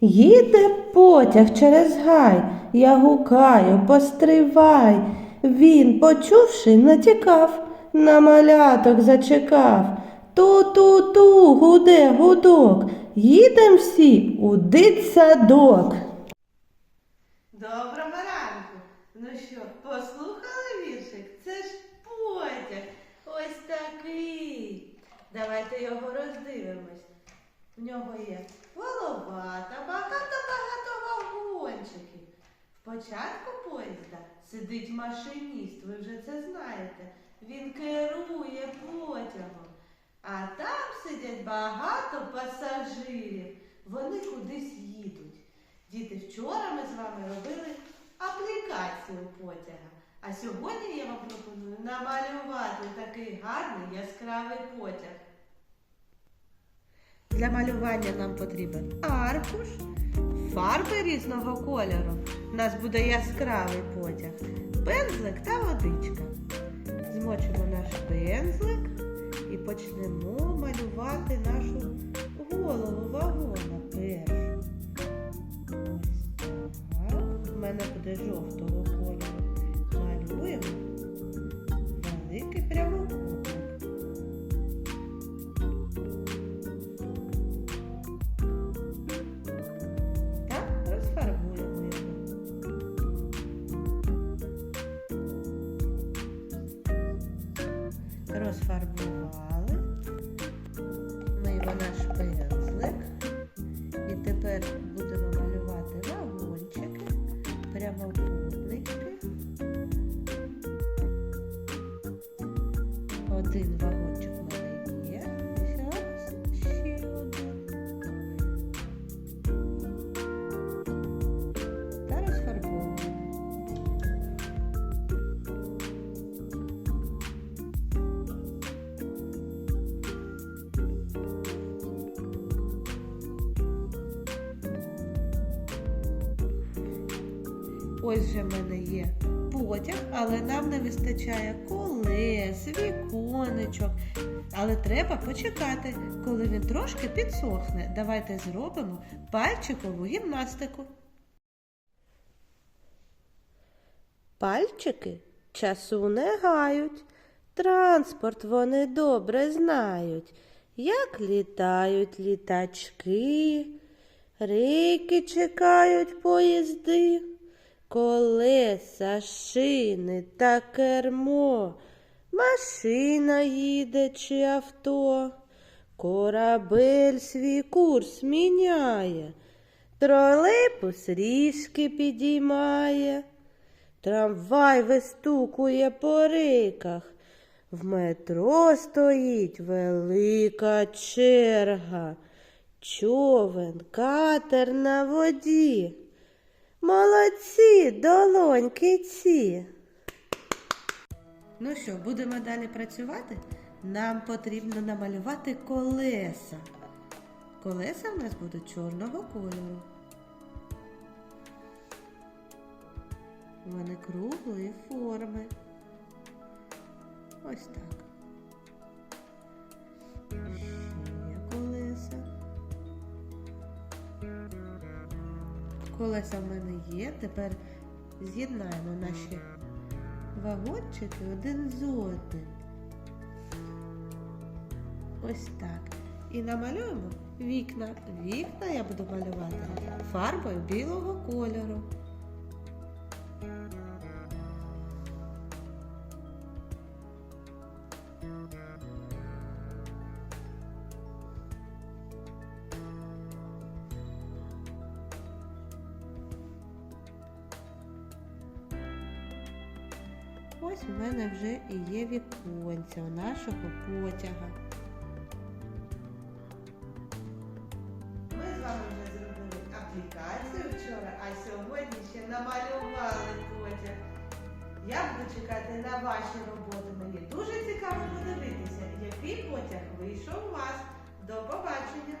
Їде потяг через гай, я гукаю, постривай. Він, почувши, натікав, на маляток зачекав. Ту-ту-ту, гуде гудок, їдем всі у дитсадок. Доброго ранку. Ну що, послухали віршик? Це ж потяг. Ось такий. Давайте його роздивимось. В нього є голова та багато-багато вагончиків. В початку поїзда сидить машиніст, ви вже це знаєте. Він керує потягом. А там сидять багато пасажирів. Вони кудись їдуть. Діти, вчора ми з вами робили аплікацію потяга. А сьогодні я вам пропоную намалювати такий гарний яскравий потяг. Для малювання нам потрібен аркуш, фарби різного кольору. У нас буде яскравий потяг, пензлик та водичка. Змочимо наш пензлик і почнемо малювати нашу голову вагона першу. Ось так. У мене буде жовтого Розфарбували. Миємо наш пензлик. І тепер будемо Ось вже в мене є потяг, але нам не вистачає колес, віконечок. Але треба почекати, коли він трошки підсохне. Давайте зробимо пальчикову гімнастику. Пальчики часу не гають, транспорт вони добре знають, як літають літачки, рейки чекають поїзди, колеса, шини та кермо, машина їде чи авто, корабель свій курс міняє, тролейбус різки підіймає. Трамвай вистукує по рейках, в метро стоїть велика черга, човен, катер на воді. Молодці, долоньки ці. Ну що, будемо далі працювати? Нам потрібно намалювати колеса. Колеса в нас будуть чорного кольору. Вони круглої форми. Ось так. Колеса в мене є. Тепер з'єднаємо наші вагончики один з одним. Ось так. І намалюємо вікна. Вікна я буду малювати фарбою білого кольору. Ось у мене вже і є віконця нашого потяга. Ми з вами вже зробили аплікацію вчора, а сьогодні ще намалювали потяг. Я буду чекати на ваші роботи. Мені дуже цікаво подивитися, який потяг вийшов у вас. До побачення!